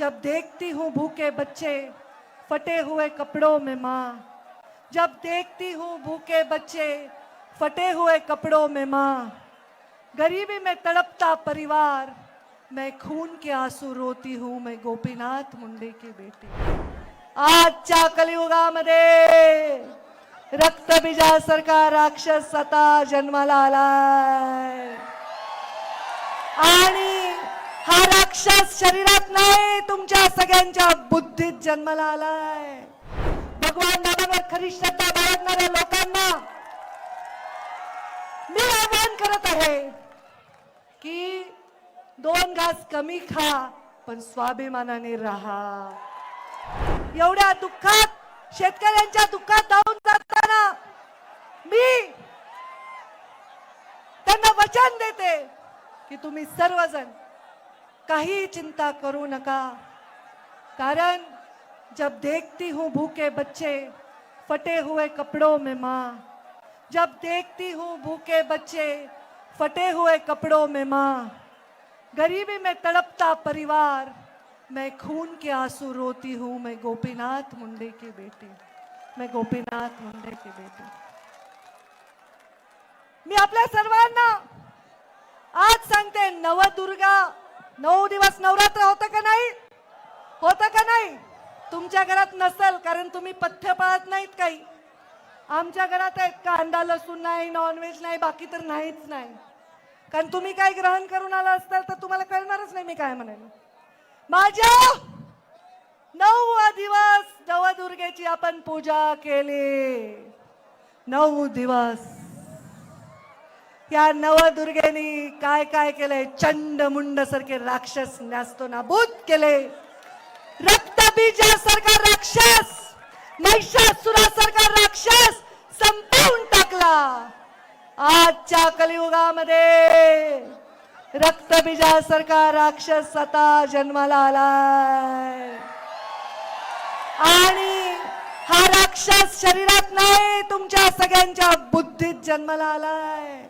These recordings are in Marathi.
जब देखती हूँ भूखे बच्चे फटे हुए कपड़ों में माँ, जब देखती हूँ भूखे बच्चे फटे हुए कपड़ों में माँ, गरीबी में तड़पता परिवार, मैं खून के आँसू रोती हूँ, मैं गोपीनाथ मुंडे की बेटी। आजच्या कलियुगामध्ये रक्तबीजासारखा राक्षस आता जन्माला आणि हा राक्षस शरीरात तुमच्या सगळ्यांच्या बुद्धीत जन्माला आलाय. भगवान नामावर खरी श्रद्धा बाळगणाऱ्या लोकांना मी आवाहन करत आहे की दोन घास कमी खा पण स्वाभिमानाने राहा. एवढ्या दुःखात शेतकऱ्यांच्या दुःखात धावून जाताना मी त्यांना वचन देते की तुम्ही सर्वजण काही चिंता करू नका. कारण जब देखती हूँ भूखे बच्चे, फटे हुए कपड़ों में माँ. जब देखती हूँ भूखे बच्चे, फटे हुए कपड़ों में माँ. गरीबी में तड़पता परिवार, मैं खून के आँसू रोती हूँ, मैं गोपीनाथ मुंडे की बेटी. मैं गोपीनाथ मुंडे की बेटी. मी आपल्या सर्वांना आज सांगते नवदुर्गा नऊ दिवस नवरात्र होतं का नाही? होतं का नाही? तुमच्या घरात नसेल कारण तुम्ही पथ्य पाळत नाहीत काही. आमच्या घरात आहेत कांदा लसूण नाही नॉनव्हेज नाही बाकी तर नाहीच नाही. कारण तुम्ही काय ग्रहण करून आला असताल तर तुम्हाला कळणारच नाही मी काय म्हणेन माझ्या नऊ दिवस नवदुर्गेची आपण पूजा केली. नऊ दिवस या नवदुर्गेनी काय काय केलंय? चंड मुंड सारखे राक्षस न्यास्तो नाबूद केले. रक्तबीजासारखा राक्षस महिषासुरासारखा राक्षस संपवून टाकला. आजच्या कलियुगामध्ये रक्तबीजासारखा राक्षस आता जन्माला आलाय. आणि हा राक्षस शरीरात नाही तुमच्या सगळ्यांच्या बुद्धीत जन्माला आलाय.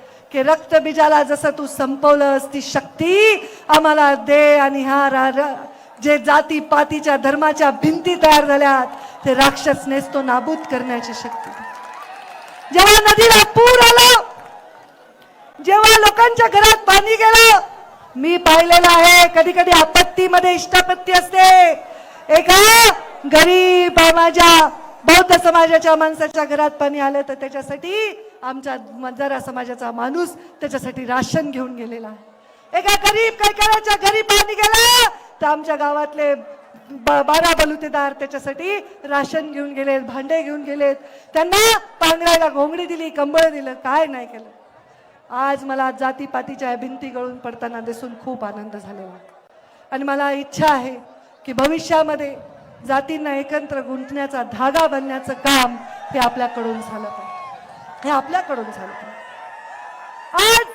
की रक्तबीजाला जसं तू संपवलंस ती शक्ती आम्हाला दे आणि हा रा- रा- जे जाती पातीच्या धर्माच्या भिंती तयार झाल्यात ते राक्षस नेसतो नाबूद करण्याची शक्ती. जेव्हा नदीला पूर आला जेव्हा लोकांच्या घरात पाणी गेलं मी पाहिलेलं आहे कधी कधी आपत्तीमध्ये इष्टापत्ती असते. एका गरीब माझ्या बौद्ध समाजाच्या माणसाच्या घरात पाणी आलं तर त्याच्यासाठी आमच्या मंजारा समाजाचा माणूस त्याच्यासाठी राशन घेऊन गेलेला आहे. एका गरीब कैकाराच्या घरी पाणी गेलं तर आमच्या गावातले ब- बारा बलुतेदार त्याच्यासाठी राशन घेऊन गेलेत भांडे घेऊन गेलेत. त्यांना पांघरायला घोंगडी दिली कंबळ दिलं काय नाही केलं. आज मला जातीपातीच्या भिंती गळून पडताना दिसून खूप आनंद झालेला आणि मला इच्छा आहे की भविष्यामध्ये जातींना एकत्र गुंतण्याचा धागा बनण्याचं काम हे आपल्याकडून झालं पाहिजे. हे आपल्याकडून झालं. आज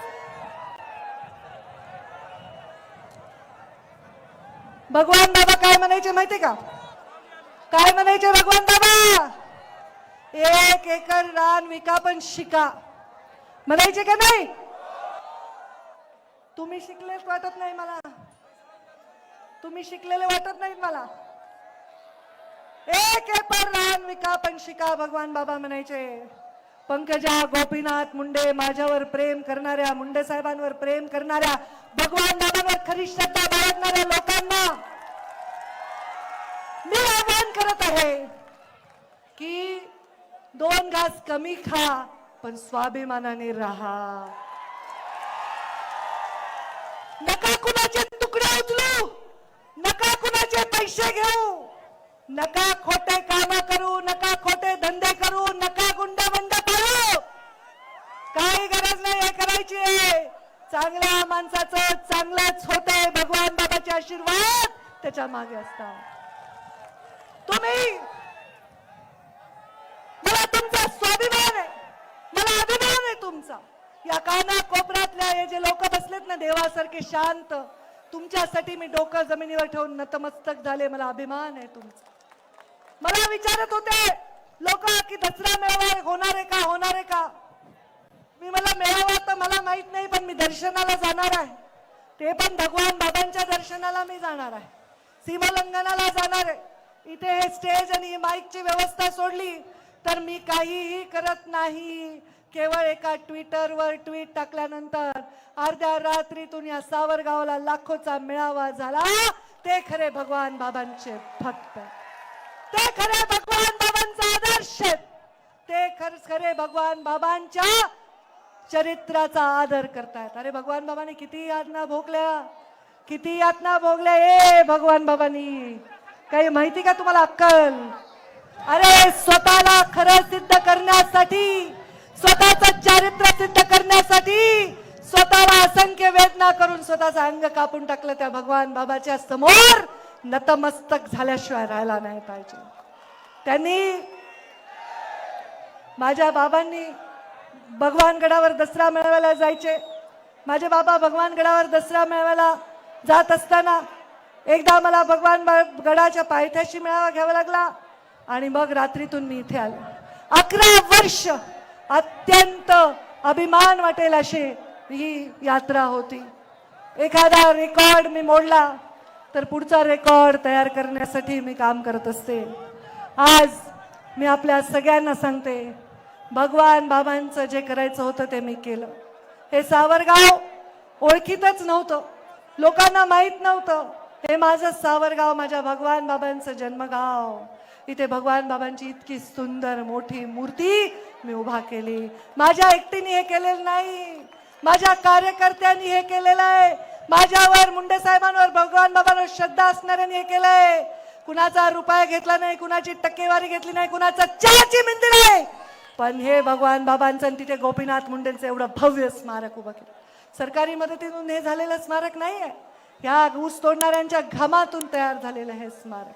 भगवान बाबा काय म्हणायचे माहितीये का? काय म्हणायचे भगवान बाबा? एक एकर रान विका पण शिका. म्हणायचे का नाही? तुम्ही शिकलेच वाटत नाही मला. तुम्ही शिकलेले वाटत नाहीत मला. एक एकर रान विका पण शिका भगवान बाबा म्हणायचे. पंकजा गोपीनाथ मुंडे माझ्यावर प्रेम करणाऱ्या मुंडे साहेबांवर प्रेम करणाऱ्या भगवान बाबांवर खरी श्रद्धा बाळगणाऱ्या लोकांना मी आवाहन करत आहे की दोन घास कमी खा पण स्वाभिमानाने राहा. नका कुणाचे तुकडे उचलू नका कुणाचे पैसे घेऊ नका खोटे काम करू नका खोटे धंदे करू नका काही गरज नाही हे करायची चांगल्या माणसाचं चांगलंच होत आहे भगवान बाबाचे आशीर्वाद त्याच्यामागे असतात. तुम्ही मला तुमचा स्वाभिमान आहे. मला अभिमान आहे तुमचा. या काना कोपऱ्यातल्या हे जे लोक बसलेत ना देवासारखे शांत तुमच्यासाठी मी डोकं जमिनीवर ठेवून नतमस्तक झाले. मला अभिमान आहे तुमचा. मला विचारत होते लोक की दसरा मेळावा होणार आहे का? होणार आहे का? मी मला मिळावा तर मला माहीत नाही पण मी दर्शनाला जाणार आहे. ते पण भगवान बाबांच्या दर्शनाला मी जाणार आहे. सीमालंघनाला जाणार आहे. इथे हे स्टेज आणि ही माईकची व्यवस्था सोडली तर मी काहीही करत नाही. केवळ एका ट्विटरवर ट्विट टाकल्यानंतर अर्ध्या रात्रीतून या सावरगावला लाखोचा मेळावा झाला. ते खरे भगवान बाबांचे भक्त. ते खरे भगवान बाबांचा आदर्श. ते खर खरे भगवान बाबांच्या चरित्राचा आदर करतायत. अरे भगवान बाबाने किती यातना भोगल्या. किती यातना भोगल्या. ए भगवान बाबांनी. काही माहिती का तुम्हाला अक्कल? अरे स्वतःला खरं सिद्ध करण्यासाठी स्वतःचं चारित्र्य सिद्ध करण्यासाठी स्वतःला असंख्य वेदना करून स्वतःचं अंग कापून टाकलं त्या भगवान बाबाच्या समोर नतमस्तक झाल्याशिवाय राहायला नाही पाहिजे. त्यांनी माझ्या बाबांनी भगवानगडावर दसरा मेळाव्याला जायचे. माझे बाबा भगवानगडावर दसरा मेळाव्याला जात असताना एकदा मला भगवान गडाच्या पायथ्याशी मेळावा घ्यावा लागला आणि मग रात्रीतून मी इथे आले. अकरा वर्ष अत्यंत अभिमान वाटेल अशी ही यात्रा होती. एखादा रेकॉर्ड मी मोडला तर पुढचा रेकॉर्ड तयार करण्यासाठी मी काम करत असते. आज मी आपल्या सगळ्यांना सांगते भगवान बाबांचं जे करायचं होतं ते मी केलं. हे सावरगाव ओळखीतच नव्हतं. लोकांना माहीत नव्हतं. हे माझं सावरगाव माझ्या भगवान बाबांचं जन्मगाव. इथे भगवान बाबांची इतकी सुंदर मोठी मूर्ती मी उभा केली. माझ्या एकटीने हे केलेलं नाही. माझ्या कार्यकर्त्यांनी हे केलेलं आहे. माझ्यावर मुंडे साहेबांवर भगवान बाबांवर श्रद्धा असणाऱ्यांनी हे केलंय. कुणाचा रुपया घेतला नाही कुणाची टक्केवारी घेतली नाही कुणाचा चहाची मिंदी नाही. पण हे भगवान बाबांचं आणि तिथे गोपीनाथ मुंडेंचं एवढं भव्य स्मारक उभं केलं. सरकारी मदतीतून हे झालेलं स्मारक नाही आहे ह्या ऊस तोडणाऱ्यांच्या घामातून तयार झालेलं हे स्मारक.